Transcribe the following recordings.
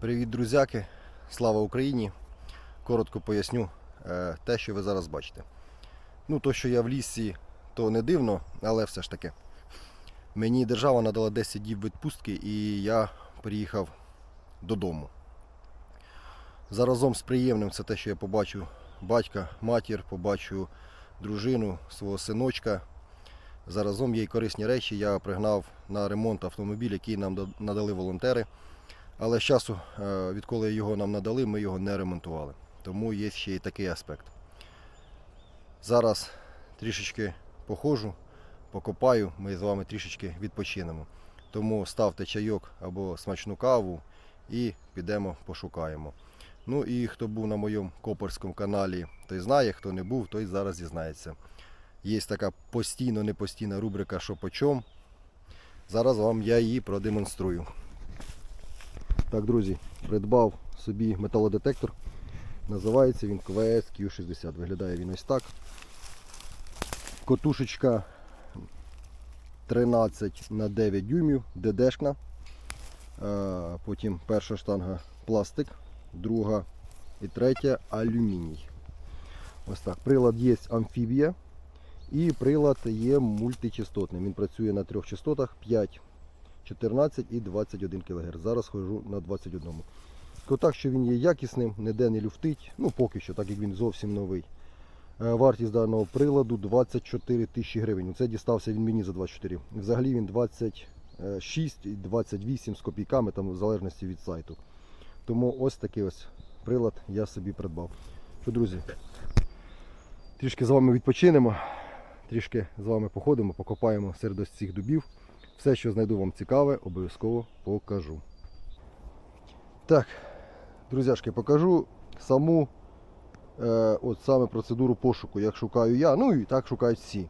Привіт, друзяки! Слава Україні! Коротко поясню е, те, що ви зараз бачите. Ну, то, що я в лісі, то не дивно, але все ж таки. Мені держава надала 10 днів відпустки і я приїхав додому. Заразом з приємним це те, що я побачу батька, матір, побачу дружину, свого синочка. Заразом є й корисні речі. Я пригнав на ремонт автомобіль, який нам надали волонтери. Але з часу, е, відколи його нам надали, ми його не ремонтували. Тому є ще й такий аспект. Зараз трішечки походжу, покопаю, ми з вами трішечки відпочинемо. Тому ставте чайок або смачну каву і підемо пошукаємо. Ну і хто був на моєму копорському каналі, той знає, хто не був, той зараз дізнається. Є така постійно непостійна рубрика «Що по чом?». Зараз вам я її продемонструю. Так, друзі, придбав собі металодетектор. Називається він КВС Q60. Виглядає він ось так. Котушечка 13 на 9 дюймів, ДДшна. Е, Потім перша штанга пластик, друга і третя алюміній. Ось так. Прилад є амфібія. І прилад є мультичастотним. Він працює на трьох частотах 5 14 і 21 кГц. Зараз хожу на 21. Скажу так, що він є якісним, ніде не люфтить, ну поки що, так як він зовсім новий. Е, Вартість даного приладу 24 тисячі гривень. Це дістався він мені за 24. Взагалі він 26 і 28 з копійками, там в залежності від сайту. Тому ось такий ось прилад я собі придбав. Що, друзі, трішки з вами відпочинемо, трішки з вами походимо, покопаємо серед ось цих дубів. Все, що знайду вам цікаве, обов'язково покажу. Так, друзяшки, покажу саму е, от саме процедуру пошуку, як шукаю я, ну і так шукають всі.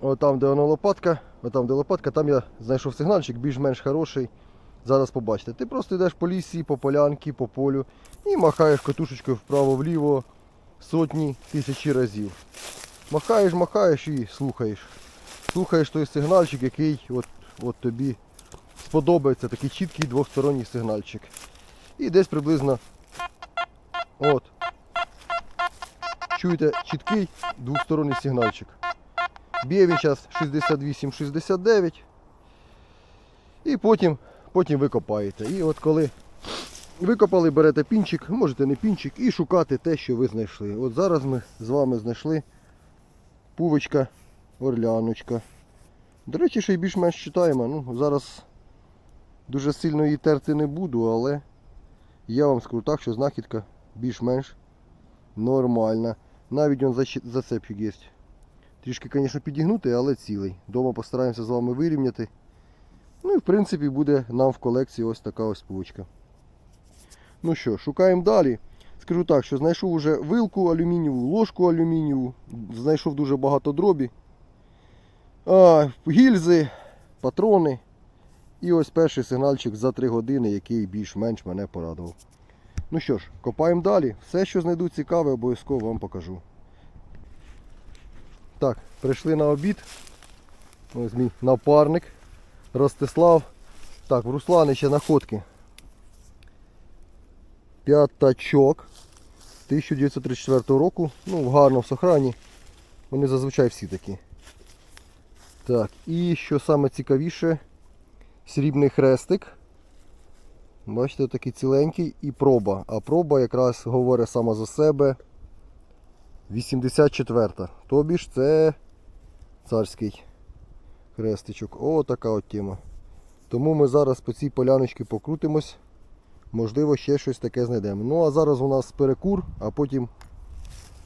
От там, де вона лопатка, от там, де лопатка, там я знайшов сигнальчик більш-менш хороший. Зараз побачите. Ти просто йдеш по лісі, по полянці, по полю і махаєш катушечкою вправо-вліво сотні тисячі разів. Махаєш, махаєш і слухаєш. Слухаєш той сигнальчик, який от, от тобі сподобається, такий чіткий двосторонній сигнальчик. І десь приблизно от. Чуєте чіткий двосторонній сигнальчик. Б'є він зараз 68-69. І потім, потім ви. І от коли викопали, берете пінчик, можете не пінчик, і шукати те, що ви знайшли. От зараз ми з вами знайшли пувочка, орляночка. До речі, ще й більш-менш читаємо. Ну, зараз дуже сильно її терти не буду, але я вам скажу так, що знахідка більш-менш нормальна. Навіть защ- зацепчик є. Трішки, звісно, підігнутий, але цілий. Дома постараємося з вами вирівняти. Ну і в принципі буде нам в колекції ось така ось пучка. Ну що, шукаємо далі. Скажу так, що знайшов уже вилку алюмінієву, ложку алюмінієву, знайшов дуже багато дробі. А, гільзи, патрони. І ось перший сигнальчик за 3 години, який більш-менш мене порадував. Ну що ж, копаємо далі. Все, що знайду цікаве, обов'язково вам покажу. Так, прийшли на обід. Ось мій напарник Ростислав. Так, в Руслани ще находки. П'ятачок 1934 року. Ну, в гарному сохрані. Вони зазвичай всі такі. Так, і що саме цікавіше, срібний хрестик. Бачите, такий ціленький і проба. А проба якраз говорить сама за себе. 84-та. Тобі ж це царський хрестичок. О, така от тема. Тому ми зараз по цій поляночці покрутимось. Можливо, ще щось таке знайдемо. Ну а зараз у нас перекур, а потім,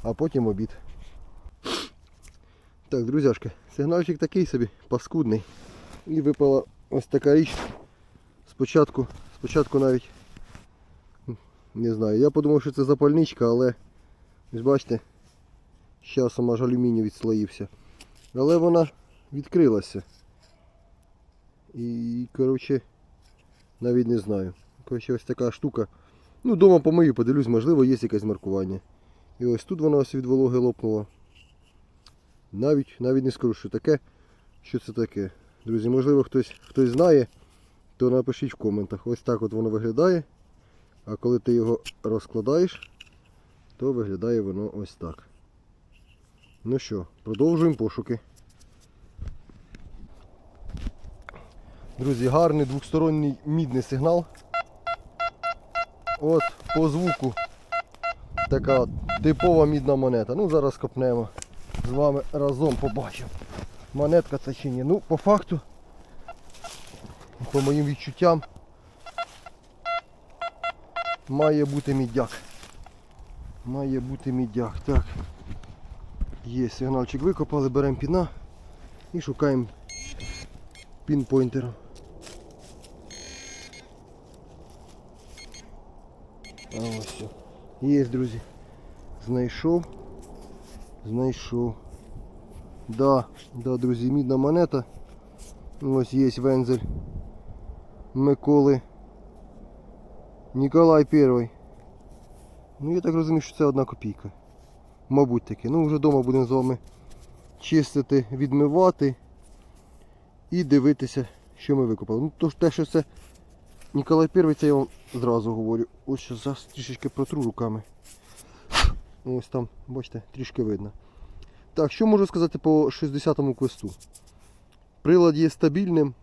а потім обід. Так, друзяшки, сигнальчик такий собі, паскудний. І випала ось така річ. Спочатку, спочатку навіть не знаю. Я подумав, що це запальничка, але ось бачите, з часом аж алюміній відслоївся. Але вона відкрилася. І, коротше, навіть не знаю. Коротше, ось така штука. Ну, дома помию, подивлюсь, можливо, є якесь маркування. І ось тут вона ось від вологи лопнула. Навіть, навіть не скажу, що таке. Що це таке. Друзі, можливо, хтось, хтось знає, то напишіть в коментах. Ось так от воно виглядає. А коли ти його розкладаєш, то виглядає воно ось так. Ну що, продовжуємо пошуки. Друзі, гарний двосторонній мідний сигнал. От по звуку така типова мідна монета. Ну зараз копнемо. З вами разом побачимо. Монетка це чи ні. Ну, по факту, по моїм відчуттям, має бути мідяк. Має бути мідяк. Так. Є сигнальчик викопали, беремо піна і шукаємо пінпойнтером. А ось все. Є, друзі. Знайшов. Знайшов. Да, да, друзі, мідна монета. Ось є вензель Миколи. Ніколай перший. Ну я так розумію, що це одна копійка. Мабуть таки. Ну вже вдома будемо з вами чистити, відмивати і дивитися, що ми викопали. Ну то ж те, що це Ніколай Перший, це я вам зразу говорю. Ось зараз трішечки протру руками. Ось там, бачите, трішки видно. Так, що можу сказати по 60-му квесту? Прилад є стабільним,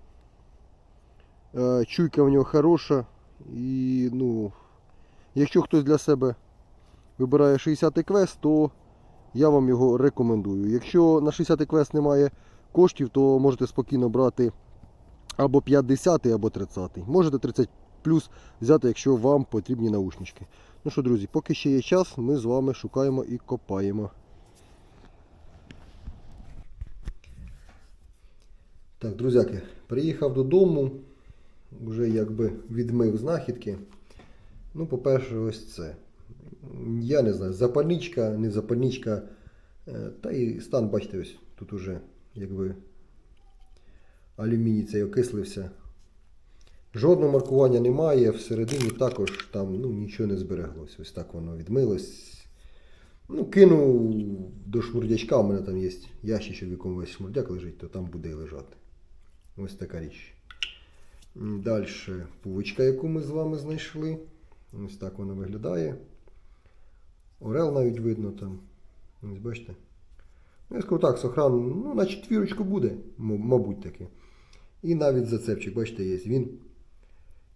е, чуйка в нього хороша. І ну, якщо хтось для себе вибирає 60-й квест, то я вам його рекомендую. Якщо на 60-й квест немає коштів, то можете спокійно брати або 50-й, або 30-й. Можете 30 плюс взяти, якщо вам потрібні наушнички. Ну що, друзі, поки ще є час, ми з вами шукаємо і копаємо. Так, друзяки, приїхав додому, вже якби відмив знахідки. Ну, по-перше, ось це. Я не знаю, запальничка, не запальничка. Е, Та і стан, бачите, ось тут уже якби алюміній цей окислився. Жодного маркування немає, всередині також там ну, нічого не збереглось. Ось так воно відмилось. Ну, кинув до шмурдячка, у мене там є ящичок, в якому весь шмурдяк лежить, то там буде і лежати. Ось така річ. Далі пувичка, яку ми з вами знайшли. Ось так вона виглядає. Орел навіть видно там. Ось бачите. Ну, я скажу так, сохран, ну, на четвірочку буде, мабуть таки. І навіть зацепчик, бачите, є. Він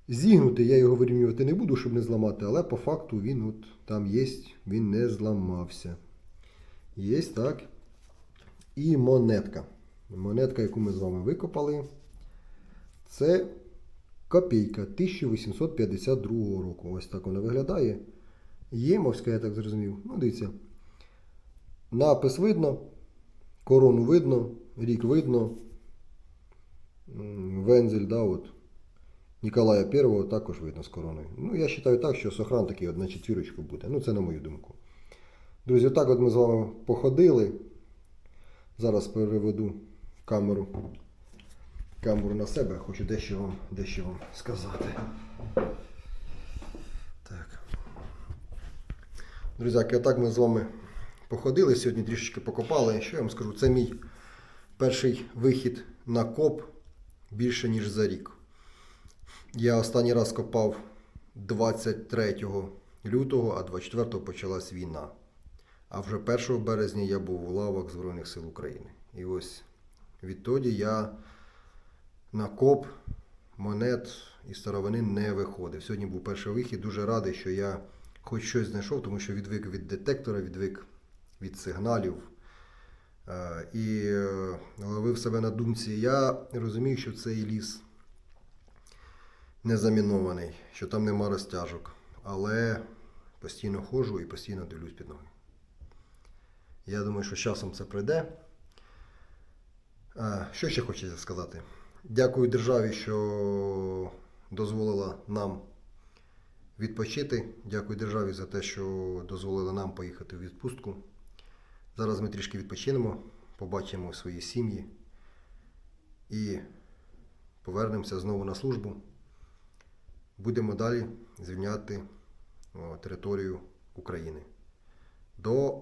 зігнутий, я його вирівнювати не буду, щоб не зламати, але по факту він от там є, він не зламався. Є так. І монетка. Монетка, яку ми з вами викопали, це копійка 1852 року. Ось так вона виглядає. Ємовська, я так зрозумів. Ну, дивіться. Напис видно, корону видно, рік видно. Вензель, да, от. Ніколая I також видно з короною. Ну, я вважаю так, що сохран такий от на четвірочку буде. Ну, це на мою думку. Друзі, так от ми з вами походили. Зараз переведу камеру, камеру на себе, хочу дещо вам, дещо вам сказати. Так. Друзяки, отак ми з вами походили, сьогодні трішечки покопали. Що я вам скажу? Це мій перший вихід на коп більше, ніж за рік. Я останній раз копав 23 лютого, а 24 почалась війна. А вже 1 березня я був у лавах Збройних сил України. І ось відтоді я на коп монет і старовини не виходив. Сьогодні був перший вихід. Дуже радий, що я хоч щось знайшов, тому що відвик від детектора, відвик від сигналів. Е, І е, ловив себе на думці. Я розумію, що цей ліс не замінований, що там нема розтяжок. Але постійно ходжу і постійно дивлюсь під ноги. Я думаю, що з часом це пройде. А, Що ще хочеться сказати? Дякую державі, що дозволила нам відпочити. Дякую державі за те, що дозволила нам поїхати в відпустку. Зараз ми трішки відпочинемо, побачимо свої сім'ї і повернемося знову на службу. Будемо далі звільняти територію України до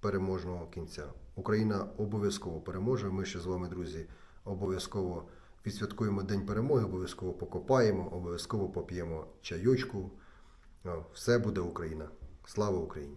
переможного кінця. Україна обов'язково переможе. Ми ще з вами, друзі, обов'язково відсвяткуємо День перемоги, обов'язково покопаємо, обов'язково поп'ємо чайочку Все буде Україна. Слава Україні!